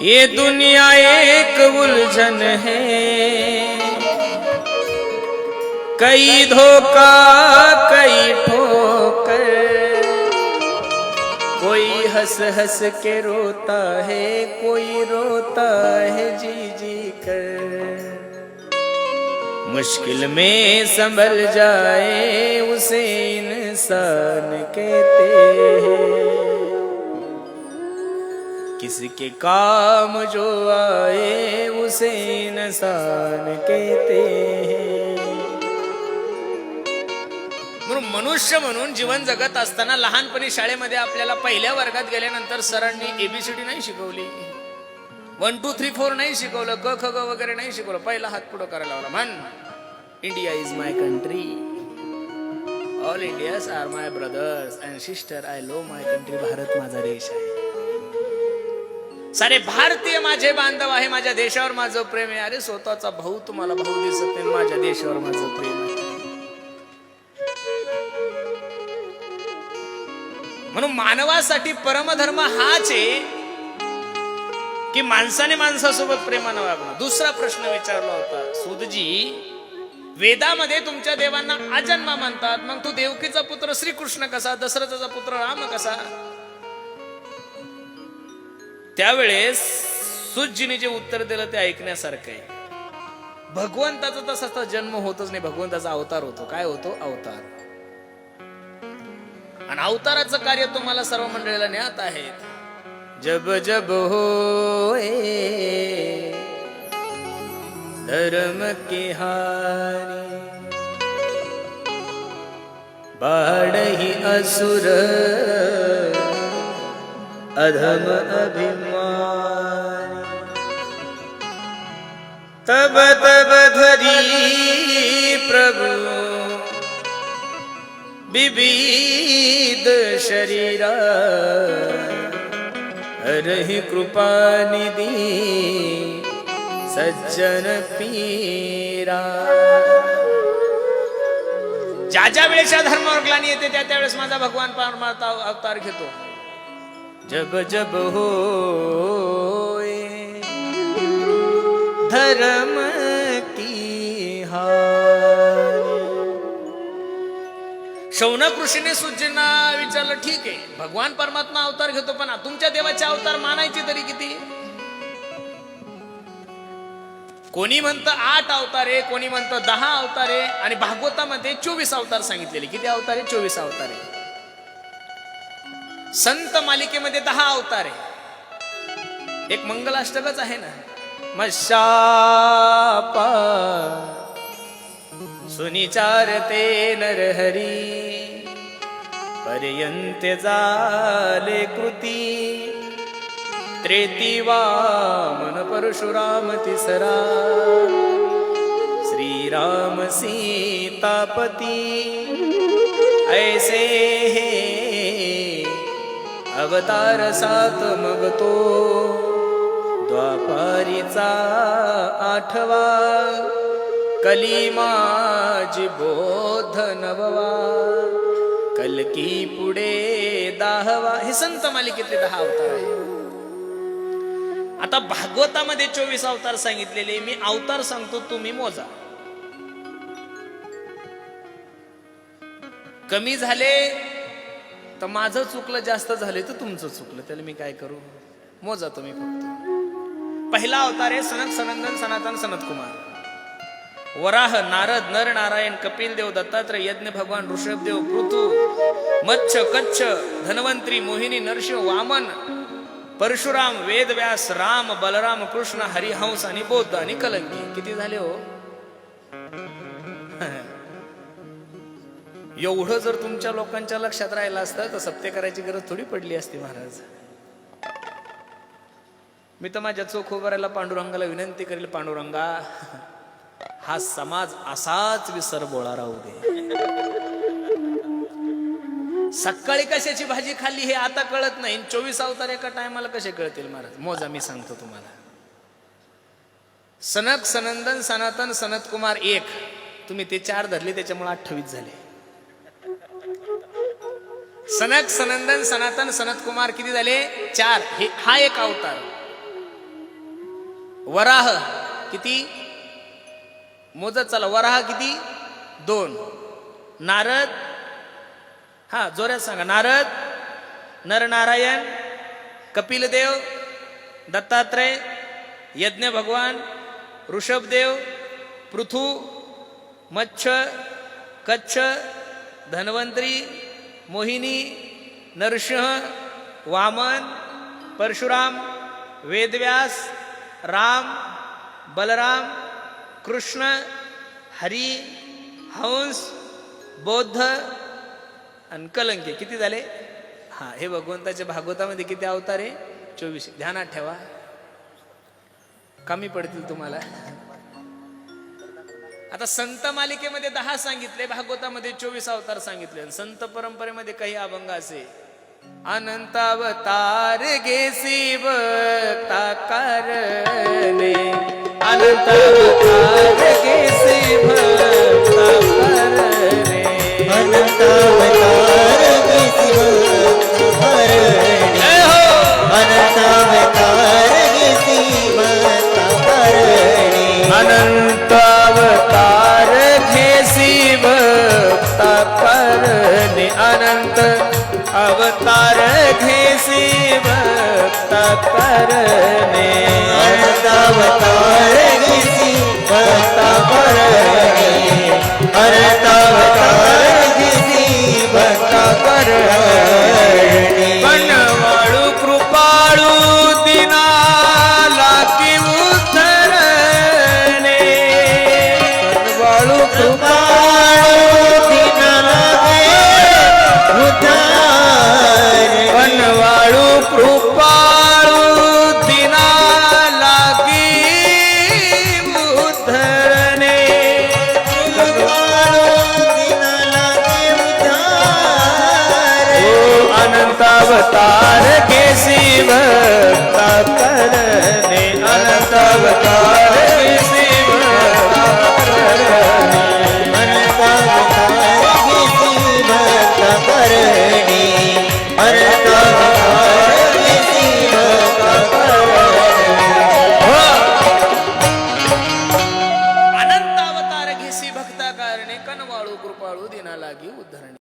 ये दुनिया एक उलझन है। कई धोखा, कई ठोकर। कोई हंस हंस के रोता है, कोई रोता है जी जी कर। मुश्किल में संभल जाए उसे इंसान कहते हैं। किसी के काम जो आए उसे इंसान कहते हैं। म्हणून मनुष्य म्हणून जीवन जगत असताना लहानपणी शाळेमध्ये आपल्याला पहिल्या वर्गात गेल्यानंतर सरांनी एबीसीडी नाही शिकवली. वन टू थ्री फोर नाही शिकवलं. क ख ग वगैरे नाही शिकवलं. पहिला हात पुढं करायला लावला. म्हण India is my country all Indians are my brothers and sister I love my country Bharat माझा देश आहे. सारे भारतीय माझे बांधव आहे माझ्या देशावर माझं प्रेम आहे. अरे स्वतःचा भाऊ तुम्हाला भाऊ दिसत नाही माझ्या देशावर माझं प्रेम आहे. म्हणून मानवासाठी परमधर्म हाच आहे की माणसाने माणसासोबत प्रेमानं वागणं दुसरा प्रश्न विचारला होता सुदजी वेदामध्ये तुमच्या देवांना अजन्मा म्हणतात. मग तू देवकीचा पुत्र श्रीकृष्ण कसा दशरथाचा पुत्र राम कसा? त्यावेळेस सुजीने जे उत्तर दिलं ते ऐकण्यासारखं आहे. भगवंताचा तसा जन्म होतच नाही. भगवंताचा अवतार होतो. काय होतो? अवतार. आणि अवताराचं कार्य तुम्हाला सर्व मंडळीला ज्ञात आहेत जब जब हो धर्म के हारी बाढ़ही असुर अधम अभिमान। तब तब धरी प्रभु। विविध शरीरा। हरहि कृपा निधि। सज्जन पीरा। ज्या ज्या वेळेस या धर्मावर ग्लानी येते त्या त्यावेळेस माझा भगवान परमात्मा अवतार घेतो. जब जब हो धर्म की हार। शौनक ऋषीने सुजींना विचारलं ठीक आहे भगवान परमात्मा अवतार घेतो पण तुमच्या देवाचे अवतार मानायचे तरी किती? कोणी म्हणतं आठ अवतार आहे कोणी म्हणतं दहा अवतार आहे आणि भागवतामध्ये चोवीस अवतार सांगितलेले. किती अवतार आहे? चोवीस अवतार आहे. संत मालिकेमध्ये दहा अवतार. आहे एक मंगलाष्टकच आहे ना? मशापा. सुनिचारते नरहरी. पर्यंत जाले कृती. त्रेती वामन परशुराम तिसरा. श्रीराम सीतापती. ऐसे हे अवतार सात मग तो द्वापारीचा आठवा. कली बोध नववा. कलकी पुढे दहावा. हे संत मालिकेतले दहा अवतार आहे आता भागवतामध्ये चोवीस अवतार सांगितलेले मी अवतार सांगतो तुम्ही मोजा. कमी झाले तर माझं चुकलं जास्त झाले तर तुमचं चुकलं. त्याला मी काय करू? मोजा तुम्ही फक्त. पहिला अवतार आहे सनत सनंदन सनातन सनत कुमार वराह नारद नर नारायण कपिल देव दत्तात्रय यज्ञ भगवान ऋषभदेव पृथू मच्छ कच्छ धन्वंतरी मोहिनी नरसिंह वामन परशुराम वेदव्यास राम बलराम कृष्ण हरिहंस आणि बौद्ध आणि कलंकी किती झाले हो? एवढं जर तुमच्या लोकांच्या लक्षात राहिलं असतं तर सत्य करायची गरज थोडी पडली असती महाराज. मी तर माझ्या चोख उभारायला पांडुरंगाला विनंती करेल पांडुरंगा हा समाज असाच विसर बोळा राहू दे. सकाळी कशाची भाजी खाल्ली हे आता कळत नाही. चोवीस अवतार एका टायमाला कसे कळतील महाराज? मोजा मी सांगतो तुम्हाला. सनक सनंदन सनातन सनत कुमार एक. तुम्ही ते चार धरले त्याच्यामुळे अठ्ठावीस झाले. सनक सनंदन सनातन सनत कुमार किती झाले? चार. हे हा एक अवतार. वराह किती? मोजत चला. वराह किती? दोन. नारद? हा जोरात सांगा. नारद नरनारायण कपिलदेव दत्तात्रय यज्ञ भगवान ऋषभदेव पृथू मच्छ कच्छ धन्वंतरी मोहिनी नरसिंह वामन परशुराम वेदव्यास राम बलराम कृष्ण हरी हंस बौद्ध आणि कलंके. किती झाले? हा हे भगवंताच्या भागवतामध्ये किती अवतार आहे? चोवीस. ध्यानात ठेवा. कमी पडतील तुम्हाला. आता संत मालिकेमध्ये दहा सांगितले भागवतामध्ये चोवीस अवतार सांगितले. संत परंपरेमध्ये काही अभंग असे. अनंत अवतार घेसी बघता करणे अनंत अवतार अनंतावतार हरणे जय हो! अनंतावतार गिसिव हरणे अनंत अवतार घेसी भक्ता करणे अनंतावतार केसी भक्ता करणे